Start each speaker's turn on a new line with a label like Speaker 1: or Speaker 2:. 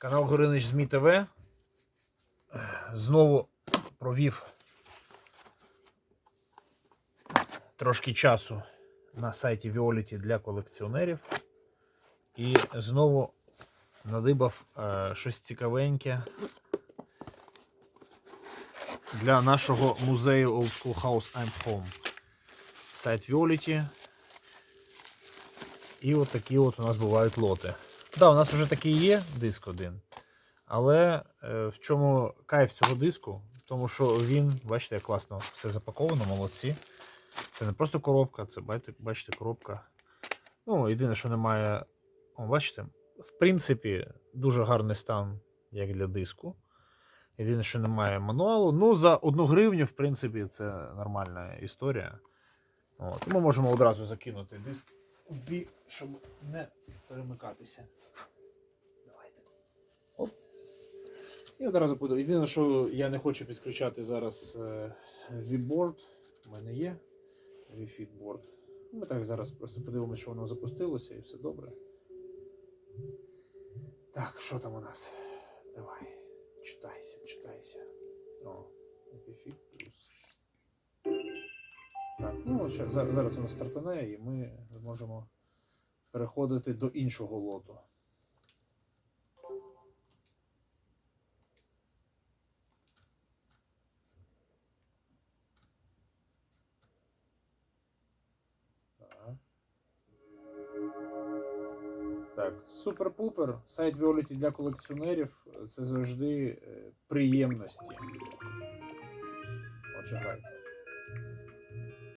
Speaker 1: Канал Горинич ЗМІ ТВ е, знову провів трошки часу на сайті Violet для колекціонерів. І знову надибав е, щось цікавеньке для нашого музею Old School House I'm Home. Сайт Violet. І от такі от у нас бувають лоти. Да, у нас вже такий є диск один. Але е, в чому кайф цього диску? Тому що він, бачите, як класно все запаковано, молодці. Це не просто коробка, це бачите, коробка. Ну, єдине, що немає. О, бачите, в принципі, дуже гарний стан, як для диску. Єдине, що немає мануалу. Ну, за одну гривню, в принципі, це нормальна історія. От. Ми можемо одразу закинути диск в щоб не перемикатися. Давайте. Оп. І одразу буду. Єдине, що я не хочу підключати зараз е, V-board. У мене є V-Fit board. Ми так зараз просто подивимося, що воно запустилося і все добре. Так, що там у нас? Давай. Читайся, читайся. О, V-Fit плюс. Ну ща- зараз, воно стартане і ми зможемо переходити до іншого лоту. Так. Супер-пупер. Сайт Violet для колекціонерів це завжди е, приємності. Отже, грайте.